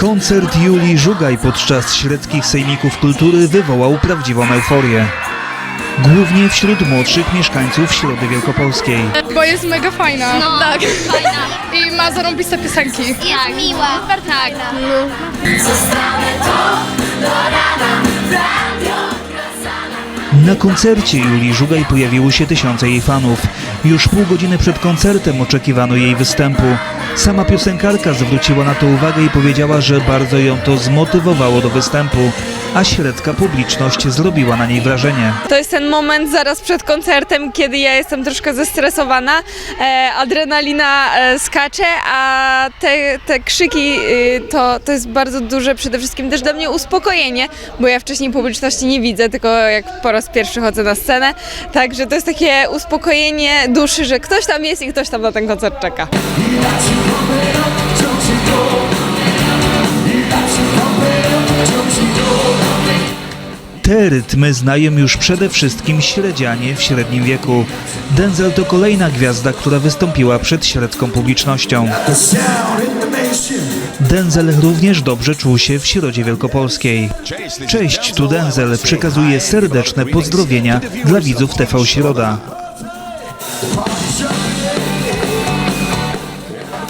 Koncert Julii Żugaj podczas średzkich sejmików kultury wywołał prawdziwą euforię. Głównie wśród młodszych mieszkańców Środy Wielkopolskiej. Bo jest mega fajna. No, tak. fajna. I ma zarąbiste piosenki. Jest miła. tak. Na koncercie Julii Żugaj pojawiło się tysiące jej fanów. Już pół godziny przed koncertem oczekiwano jej występu. Sama piosenkarka zwróciła na to uwagę i powiedziała, że bardzo ją to zmotywowało do występu, a średzka publiczność zrobiła na niej wrażenie. To jest ten moment zaraz przed koncertem, kiedy ja jestem troszkę zestresowana, e, adrenalina e, skacze, a te, te krzyki y, to, to jest bardzo duże przede wszystkim też dla mnie uspokojenie, bo ja wcześniej publiczności nie widzę, tylko jak po raz pierwszy chodzę na scenę, także to jest takie uspokojenie duszy, że ktoś tam jest i ktoś tam na ten koncert czeka. Te rytmy znają już przede wszystkim średzianie w średnim wieku. Denzel to kolejna gwiazda, która wystąpiła przed średzką publicznością. Denzel również dobrze czuł się w Środzie Wielkopolskiej. Cześć, tu Denzel przekazuje serdeczne pozdrowienia dla widzów TV Środa.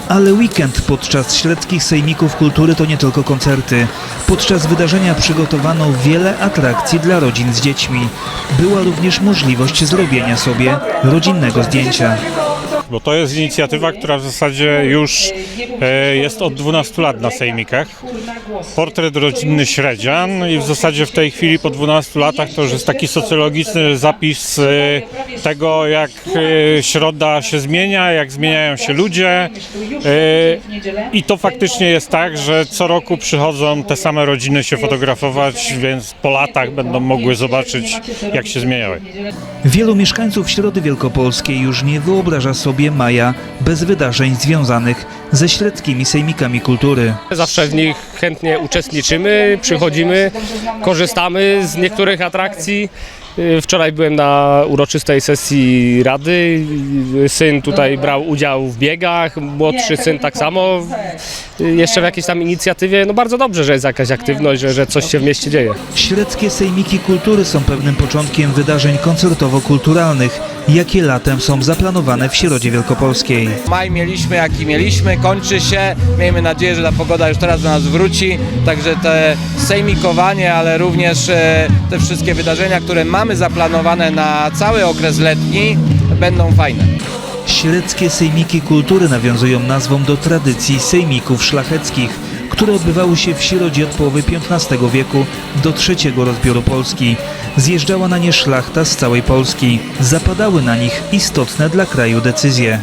Ale weekend podczas śledzkich sejmików kultury to nie tylko koncerty. Podczas wydarzenia przygotowano wiele atrakcji dla rodzin z dziećmi. Była również możliwość zrobienia sobie rodzinnego zdjęcia. Bo to jest inicjatywa, która w zasadzie już e, jest od 12 lat na sejmikach. Portret rodzinny Średzian i w zasadzie w tej chwili po 12 latach to już jest taki socjologiczny zapis e, tego, jak e, środa się zmienia, jak zmieniają się ludzie. E, I to faktycznie jest tak, że co roku przychodzą te same rodziny się fotografować, więc po latach będą mogły zobaczyć, jak się zmieniały. Wielu mieszkańców Środy Wielkopolskiej już nie wyobraża sobie maja bez wydarzeń związanych ze średzkimi sejmikami kultury. Zawsze w nich chętnie uczestniczymy, przychodzimy, korzystamy z niektórych atrakcji. Wczoraj byłem na uroczystej sesji rady. Syn tutaj brał udział w biegach, młodszy syn tak samo. Jeszcze w jakiejś tam inicjatywie. No bardzo dobrze, że jest jakaś aktywność, że, że coś się w mieście dzieje. Średzkie sejmiki kultury są pewnym początkiem wydarzeń koncertowo-kulturalnych, jakie latem są zaplanowane w Środzie Wielkopolskiej. Maj mieliśmy jaki mieliśmy, kończy się. Miejmy nadzieję, że ta pogoda już teraz do nas wróci. Także te sejmikowanie, ale również e, te wszystkie wydarzenia, które mamy zaplanowane na cały okres letni, będą fajne. Średzkie sejmiki kultury nawiązują nazwą do tradycji sejmików szlacheckich, które odbywały się w Środzie od połowy XV wieku do trzeciego rozbioru Polski. Zjeżdżała na nie szlachta z całej Polski. Zapadały na nich istotne dla kraju decyzje.